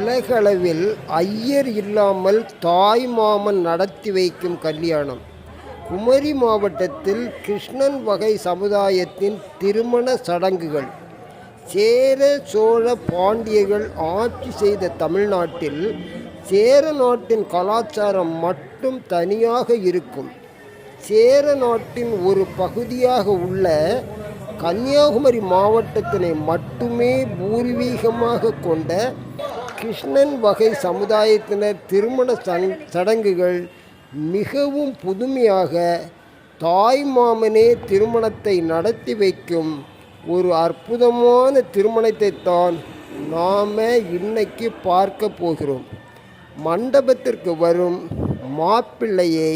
உலகளவில் ஐயர் இல்லாமல் தாய் மாமன் நடத்தி வைக்கும் கல்யாணம். குமரி மாவட்டத்தில் கிருஷ்ணன் வகை சமுதாயத்தின் திருமண சடங்குகள். சேர சோழ பாண்டியர்கள் ஆட்சி செய்த தமிழ்நாட்டில் சேர நாட்டின் கலாச்சாரம் மட்டும் தனியாக இருக்கும். சேர நாட்டின் ஒரு பகுதியாக உள்ள கன்னியாகுமரி மாவட்டத்தினை மட்டுமே பூர்வீகமாக கொண்ட கிருஷ்ணன் வகை சமுதாயத்தினர் திருமண சங் சடங்குகள் மிகவும் புதுமையாக தாய் மாமனே திருமணத்தை நடத்தி வைக்கும் ஒரு அற்புதமான திருமணத்தை தான் நாம் இன்னைக்கு பார்க்க போகிறோம். மண்டபத்திற்கு வரும் மாப்பிள்ளையை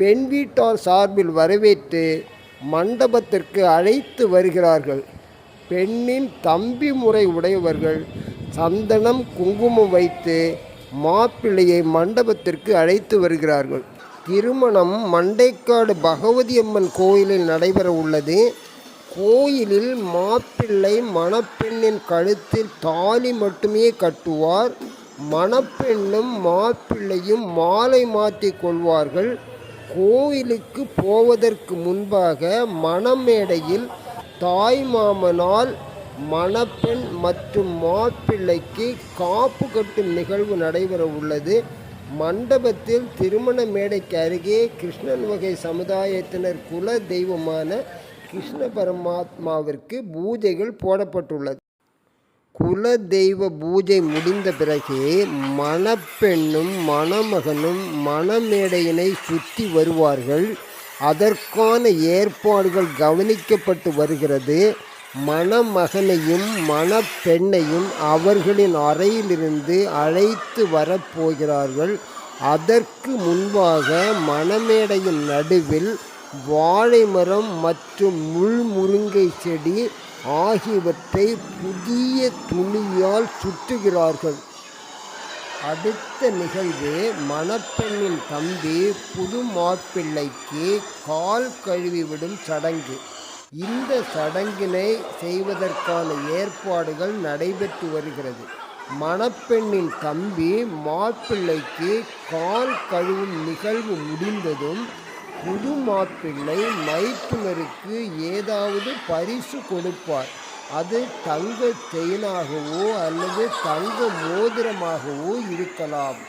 பெண் வீட்டார் சார்பில் வரவேற்று மண்டபத்திற்கு அழைத்து வருகிறார்கள். பெண்ணின் தம்பி முறை உடையவர்கள் சந்தனம் குங்குமம் வைத்து மாப்பிள்ளையை மண்டபத்திற்கு அழைத்து வருகிறார்கள். திருமணம் மண்டைக்காடு பகவதி அம்மன் கோயிலில் நடைபெற உள்ளது. கோயிலில் மாப்பிள்ளை மணப்பெண்ணின் கழுத்தில் தாலி மட்டுமே கட்டுவார். மணப்பெண்ணும் மாப்பிள்ளையும் மாலை மாற்றி கொள்வார்கள். கோயிலுக்கு போவதற்கு முன்பாக மணமேடையில் தாய் மாமனால் மணப்பெண் மற்றும் மாப்பிள்ளைக்கு காப்பு கட்டும் நிகழ்வு நடைபெற உள்ளது. மண்டபத்தில் திருமண மேடைக்கு அருகே கிருஷ்ணன் வகை சமுதாயத்தினர் குல தெய்வமான கிருஷ்ண பரமாத்மாவிற்கு பூஜைகள் போடப்பட்டுள்ளது. குல தெய்வ பூஜை முடிந்த பிறகு மணப்பெண்ணும் மணமகனும் மணமேடையினை சுற்றி வருவார்கள். அதற்கான ஏற்பாடுகள் கவனிக்கப்பட்டு வருகிறது. மணமகனையும் மணப்பெண்ணையும் அவர்களின் அறையிலிருந்து அழைத்து வரப்போகிறார்கள். அதற்கு முன்பாக மணமேடையின் நடுவில் வாழை மரம் மற்றும் முள்முருங்கை செடி ஆகியவற்றை புதிய துணியால் சுற்றுகிறார்கள். அடுத்த நிகழ்வு மணப்பெண்ணின் தம்பி புது மாப்பிள்ளைக்கு கால் கழுவி விடும் சடங்கு. இந்த சடங்கினை செய்வதற்கான ஏற்பாடுகள் நடைபெற்று வருகிறது. மணப்பெண்ணின் தம்பி மாப்பிள்ளைக்கு கால் கழுவும் நிகழ்வு முடிந்ததும் புது மாப்பிள்ளை மைத்துனருக்கு ஏதாவது பரிசு கொடுப்பார். அது தங்க செயினாகவோ அல்லது தங்க மோதிரமாகவோ இருக்கலாம்.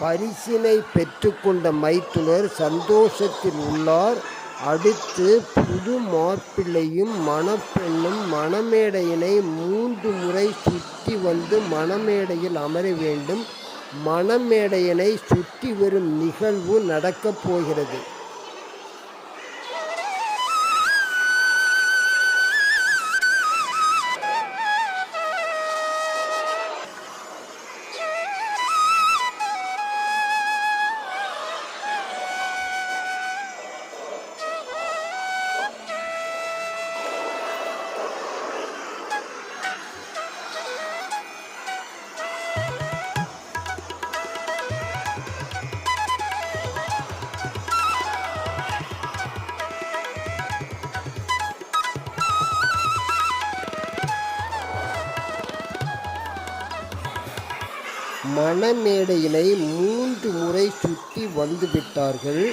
பரிசினை பெற்றுக்கொண்ட மைத்துனர் சந்தோஷத்தில் உள்ளார். அடுத்து புது மாப்பிள்ளையும் மணப்பெண்ணும் மணமேடையினை மூன்று முறை சுற்றி வந்து மணமேடையில் அமர வேண்டும். மணமேடையினை சுற்றி வரும் நிகழ்வு நடக்கப் போகிறது. மணமேடையினை மூன்று முறை சுற்றி வந்துவிட்டார்கள்.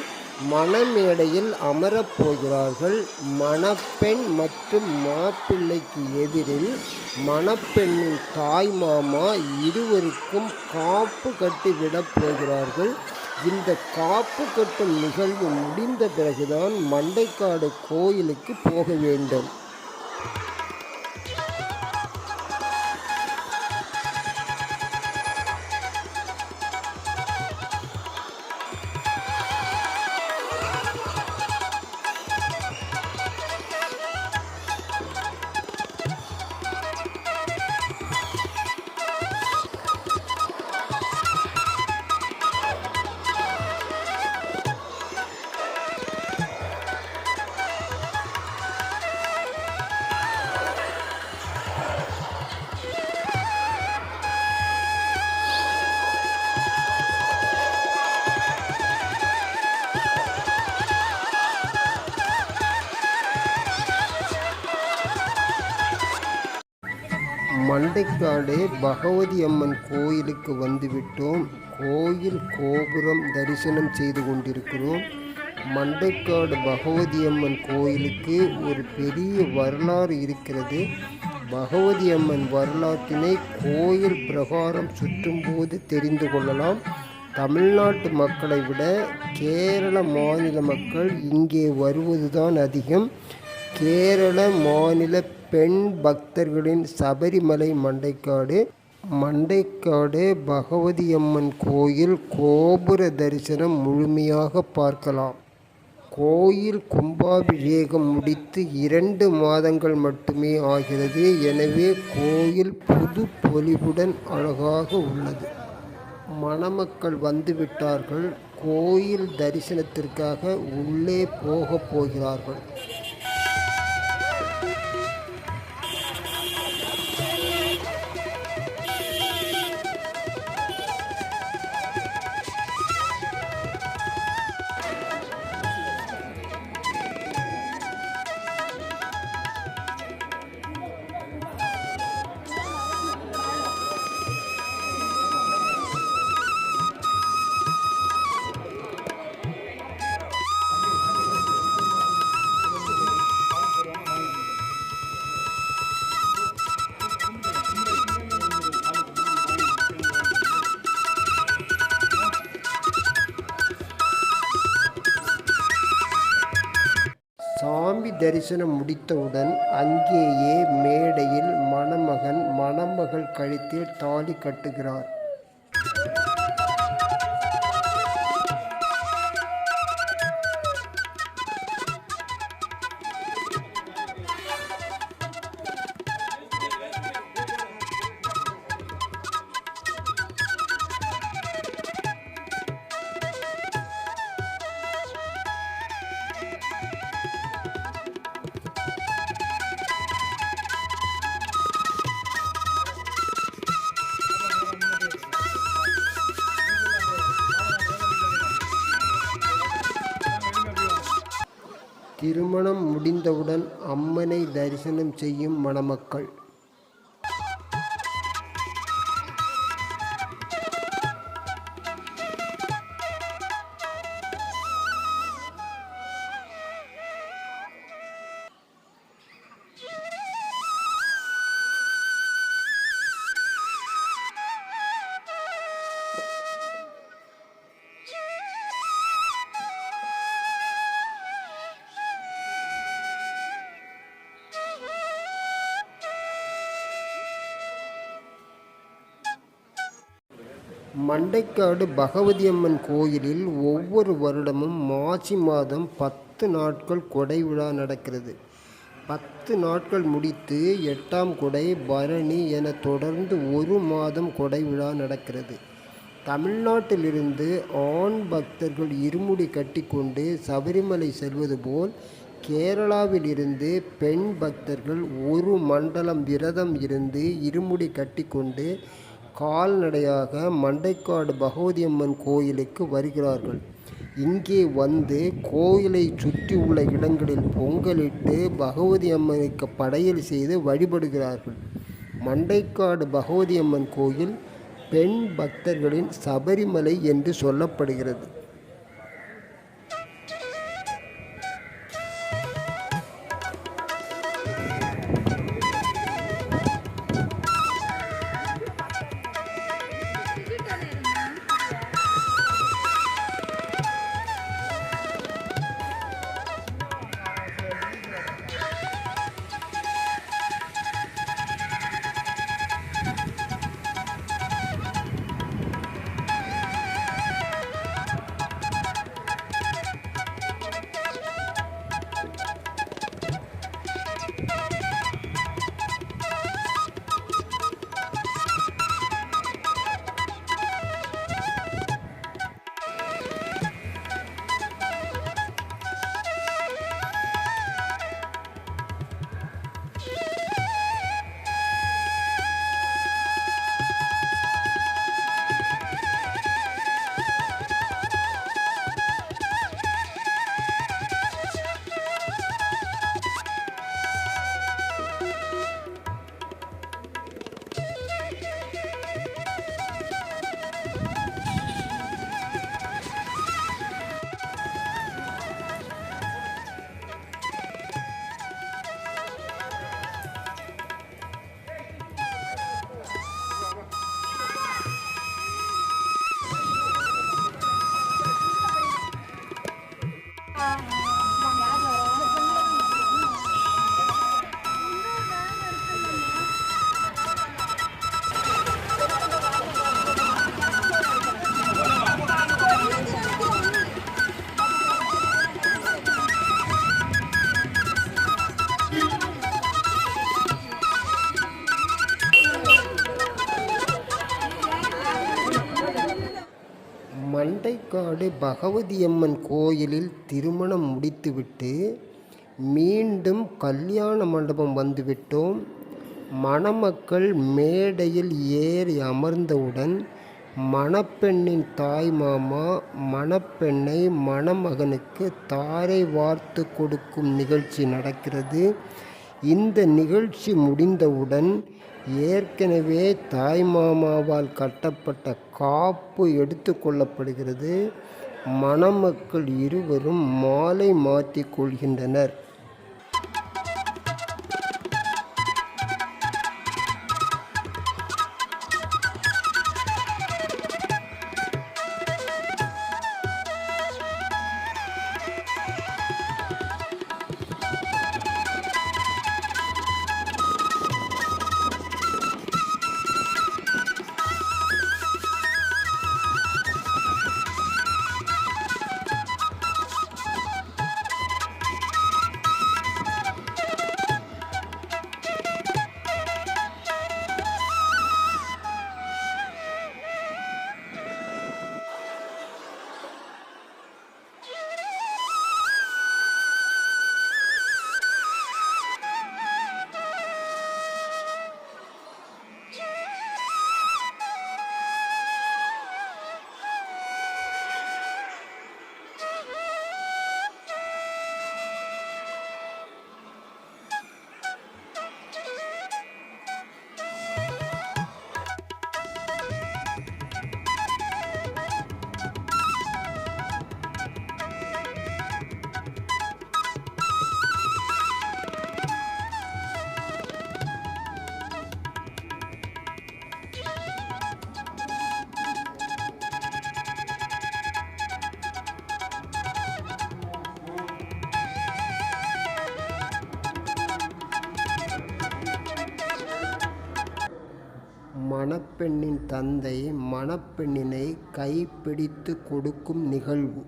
மணமேடையில் அமரப் போகிறார்கள். மணப்பெண் மற்றும் மாப்பிள்ளைக்கு எதிரில் மணப்பெண்ணின் தாய் மாமா இருவருக்கும் காப்பு கட்டிவிடப் போகிறார்கள். இந்த காப்பு கட்டும் நிகழ்வு முடிந்த பிறகுதான் மண்டைக்காடு கோயிலுக்கு போக வேண்டும். மண்டைக்காடு பகவதி அம்மன் கோயிலுக்கு வந்துவிட்டோம். கோயில் கோபுரம் தரிசனம் செய்து கொண்டிருக்கிறோம். மண்டைக்காடு பகவதி அம்மன் கோயிலுக்கு ஒரு பெரிய வரலாறு இருக்கிறது. பகவதி அம்மன் வரலாற்றினை கோயில் பிரகாரம் சுற்றும்போது தெரிந்து கொள்ளலாம். தமிழ்நாட்டு மக்களை விட கேரள மாநில மக்கள் இங்கே வருவதுதான் அதிகம். கேரள மாநில பெண் பக்தர்களின் சபரிமலை மண்டைக்காடு மண்டைக்காடு பகவதியம்மன் கோயில் கோபுர தரிசனம் முழுமையாக பார்க்கலாம். கோயில் கும்பாபிஷேகம் முடித்து இரண்டு மாதங்கள் மட்டுமே ஆகிறது. எனவே கோயில் புது பொலிவுடன் அழகாக உள்ளது. மணமக்கள் வந்துவிட்டார்கள். கோயில் தரிசனத்திற்காக உள்ளே போகப் போகிறார்கள். தரிசனம் முடித்தவுடன் அங்கேயே மேடையில் மணமகன் மணமகள் கழுத்தில் தாலி கட்டுகிறார். திருமணம் முடிந்தவுடன் அம்மனை தரிசனம் செய்யும் மணமக்கள். மண்டைக்காடு பகவதி அம்மன் கோயிலில் ஒவ்வொரு வருடமும் மாசி மாதம் பத்து நாட்கள் கொடை விழா நடக்கிறது. பத்து நாட்கள் முடித்து எட்டாம் கொடை பரணி என தொடர்ந்து ஒரு மாதம் கொடை விழா நடக்கிறது. தமிழ்நாட்டிலிருந்து ஆண் பக்தர்கள் இருமுடி கட்டிக்கொண்டு சபரிமலை செல்வது போல் கேரளாவிலிருந்து பெண் பக்தர்கள் ஒரு மண்டலம் விரதம் இருந்து இருமுடி கட்டிக்கொண்டு கால்நடையாக மண்டைக்காடு பகவதி அம்மன் கோயிலுக்கு வருகிறார்கள். இங்கே வந்து கோயிலை சுற்றி உள்ள இடங்களில் பொங்கலிட்டு பகவதி அம்மனுக்கு படையல் செய்து வழிபடுகிறார்கள். மண்டைக்காடு பகவதி அம்மன் கோயில் பெண் பக்தர்களின் சபரிமலை என்று சொல்லப்படுகிறது. மண்டைக்காடு பகவதியம்மன் கோயிலில் திருமணம் முடித்துவிட்டு மீண்டும் கல்யாண மண்டபம் வந்துவிட்டோம். மணமக்கள் மேடையில் ஏறி அமர்ந்தவுடன் மணப்பெண்ணின் தாய் மாமா மணப்பெண்ணை மணமகனுக்கு தாரை வார்த்து கொடுக்கும் நிகழ்ச்சி நடக்கிறது. இந்த நிகழ்ச்சி முடிந்தவுடன் ஏற்கனவே தாய்மாமாவால் கட்டப்பட்ட காப்பு எடுத்து கொள்ளப்படுகிறது. மணமக்கள் இருவரும் மாலை மாற்றிக் கொள்கின்றனர். மணப்பெண்ணின் தந்தை மணப்பெண்ணினை கைப்பிடித்து கொடுக்கும் நிகழ்வு.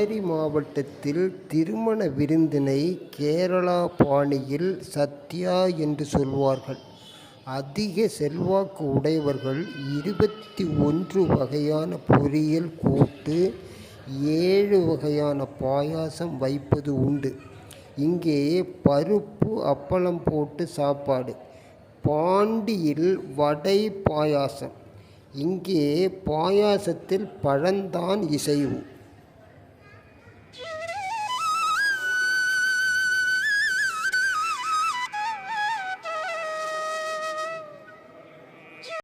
குமரி மாவட்டத்தில் திருமண விருந்தினை கேரளா பாணியில் சத்யா என்று சொல்வார்கள். அதிக செல்வாக்கு உடையவர்கள் இருபத்தி ஒன்று வகையான பொரியல் கூட்டு ஏழு வகையான பாயாசம் வைப்பது உண்டு. இங்கே பருப்பு அப்பளம் போட்டு சாப்பாடு. பாண்டியில் வடை பாயாசம். இங்கே பாயாசத்தில் பழந்தான் இசைவு.